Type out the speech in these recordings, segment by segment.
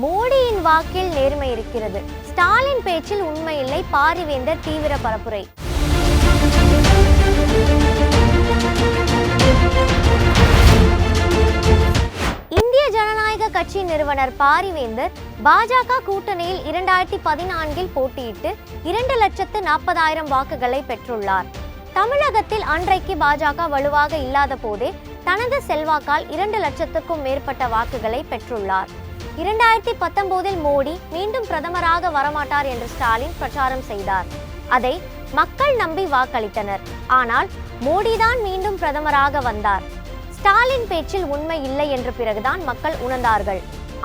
மோடியின் வாக்கில் நேர்மை இருக்கிறது. ஸ்டாலின் பேச்சில் உண்மை இல்லை. பாரிவேந்தர் தீவிர பரப்புரை. இந்திய ஜனநாயக கட்சி நிறுவனர் பாரிவேந்தர் பாஜக கூட்டணியில் இரண்டாயிரத்தி பதினான்கில் போட்டியிட்டு இரண்டு லட்சத்து நாற்பதாயிரம் வாக்குகளை பெற்றுள்ளார். தமிழகத்தில் அன்றைக்கு பாஜக வலுவாக இல்லாத போதே தனது செல்வாக்கால் இரண்டு லட்சத்துக்கும் மேற்பட்ட வாக்குகளை பெற்றுள்ளார். இரண்டாயிரத்தி பத்தொன்பதில் மோடி மீண்டும் பிரதமராக வரமாட்டார் என்று ஸ்டாலின் பிரச்சாரம் செய்தார். அதை மக்கள் நம்பி வாக்களித்தனர். ஆனால் மோடிதான் மீண்டும் பிரதமராக வந்தார். ஸ்டாலின் பேச்சில் உண்மை இல்லை என்ற பிறகுதான் மக்கள் உணர்ந்தார்கள்.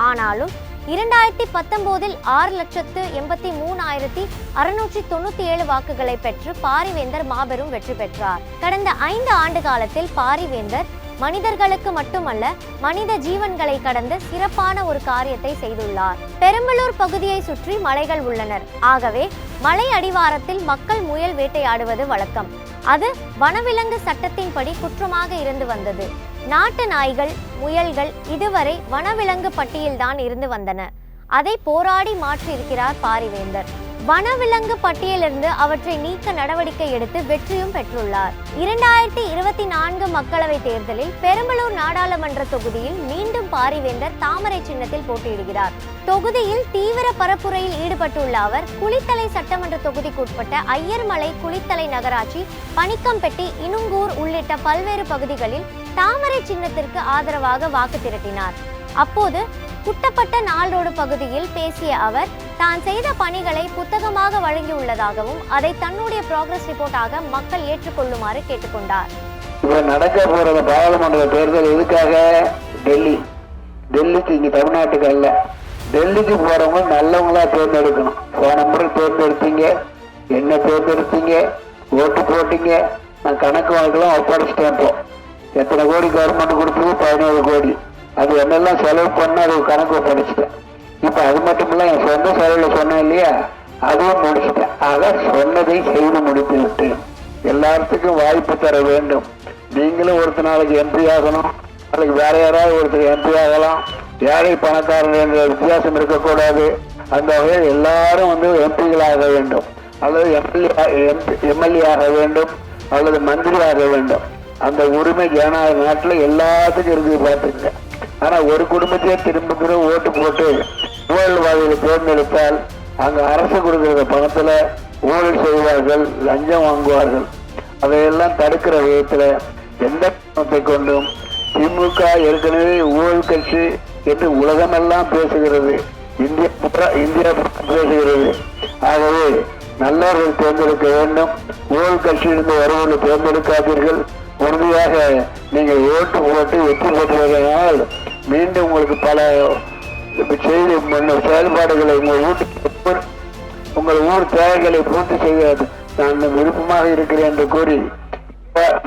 ஆனாலும் இரண்டாயிரத்தி பத்தொன்பதில் ஆறு லட்சத்து எண்பத்தி மூணாயிரத்தி அறுநூற்றி தொண்ணூத்தி ஏழு வாக்குகளை பெற்று பாரிவேந்தர் மாபெரும் வெற்றி பெற்றார். கடந்த ஐந்து ஆண்டு காலத்தில் பாரிவேந்தர் மனிதர்களுக்கு மட்டுமல்ல மனித ஜீவன்களை கடந்த சிறப்பான ஒரு காரியத்தை செய்துள்ளார். பெரம்பலூர் பகுதியை சுற்றி மலைகள் உள்ளனர். ஆகவே மலை அடிவாரத்தில் மக்கள் முயல் வேட்டையாடுவது வழக்கம். அது வனவிலங்கு சட்டத்தின்படி குற்றமாக இருந்து வந்தது. நாட்டு நாய்கள் முயல்கள் இதுவரை வனவிலங்கு பட்டியல்தான் இருந்து வந்தன. அதை போராடி மாற்றியிருக்கிறார் பாரிவேந்தர். வனவிலங்கு பட்டியலிருந்து அவற்றை நீக்க நடவடிக்கை எடுத்து வெற்றியும் பெற்றுள்ளார். இரண்டாயிரத்தி இருபத்தி நான்கு மக்களவைத் தேர்தலில் பெரம்பலூர் நாடாளுமன்ற தொகுதியில் மீண்டும் பாரிவேந்தர் தாமரை சின்னத்தில் போட்டியிடுகிறார். தொகுதியில் தீவிர பரப்புரையில் ஈடுபட்டுள்ள அவர் குளித்தலை சட்டமன்ற தொகுதிக்குட்பட்ட ஐயர்மலை குளித்தலை நகராட்சி பனிக்கம்பட்டி இனுங்கூர் உள்ளிட்ட பல்வேறு பகுதிகளில் தாமரை சின்னத்திற்கு ஆதரவாக வாக்கு திரட்டினார். அப்போது குட்டப்பட்ட நாள் ரோடு பகுதியில் பேசிய அவர் தான் செய்த பணிகளை புத்தகமாக வழங்கியுள்ளதாகவும் அதை தன்னுடைய ப்ராக்ரஸ் ரிப்போர்ட்டாக மக்கள் ஏற்றுக்கொள்ளுமாறு கேட்டுக்கொண்டார். இப்ப நடக்க போறது பாராளுமன்ற தேர்தல் எதுக்காக? டெல்லி. டெல்லிக்கு இங்க தமிழ்நாட்டுக்கு அல்ல. டெல்லிக்கு போறவங்க நல்லவங்களா தேர்ந்தெடுக்கணும். போன முறை தேர்ந்தெடுத்தீங்க என்ன தேர்ந்தெடுத்தீங்க ஓட்டு போட்டீங்க நான் கணக்கு வழக்கெல்லாம் ஒப்படைச்சிட்டேன் எத்தனை கோடி கவர்மெண்ட் கொடுத்தது? பதினேழு கோடி. அது என்னெல்லாம் செலவு பண்ண அது கணக்கு படிச்சுட்டேன் இப்போ அது மட்டும் இல்லை என் சொந்த செலவில் சொன்னேன் இல்லையா? அதுவும் முடிச்சிட்டேன். ஆக சொன்னதை செய்து முடித்து விட்டேன். எல்லாத்துக்கும் வாய்ப்பு தர வேண்டும். நீங்களும் ஒருத்த நாளைக்கு எம்பி ஆகணும். நாளைக்கு வேற யாராவது ஒருத்தர் எம்பி ஆகலாம். ஏழை பணக்காரன் என்ற வித்தியாசம் இருக்கக்கூடாது. அந்த வகையில் எல்லாரும் வந்து எம்பிகளாக ஆக வேண்டும். அல்லது எம்எல்ஏ எம்எல்ஏ ஆக வேண்டும். அல்லது மந்திரி ஆக வேண்டும். அந்த உரிமை ஜனநாயக நாட்டில் எல்லாத்துக்கும் இருக்குது பார்த்துங்க ஆனா ஒரு குடும்பத்தையே திரும்ப திரும்ப ஓட்டு போட்டு ஊழல்வாதிகளை தேர்ந்தெடுத்தால் அங்க அரசு கொடுக்கிற பணத்துல ஊழல் செய்வார்கள் லஞ்சம் வாங்குவார்கள். அதையெல்லாம் தடுக்கிற விதத்துல எந்த பணத்தை கொண்டும் திமுக ஏற்கனவே ஊழல் கட்சி என்று உலகமெல்லாம் பேசுகிறது. இந்தியா இந்தியா பேசுகிறது. ஆகவே நல்லவர்கள் தேர்ந்தெடுக்க வேண்டும். ஊழல் கட்சியிலிருந்து வருவதை தேர்ந்தெடுக்காதீர்கள். உறுதியாக நீங்கள் ஓட்டு போட்டு வெற்றி பெற்றுவதனால் மீண்டும் உங்களுக்கு பல செய்தி செயல்பாடுகளை உங்கள் வீட்டு உங்கள் ஊர் தேவைகளை பூர்த்தி செய்ய நான் விருப்பமாக இருக்கிறேன் என்று கூறி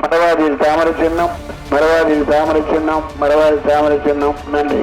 மரவாதியில் தாமரை சின்னம் மரவாதியில் தாமரை சின்னம் மரவாதி தாமரை சின்னம். நன்றி.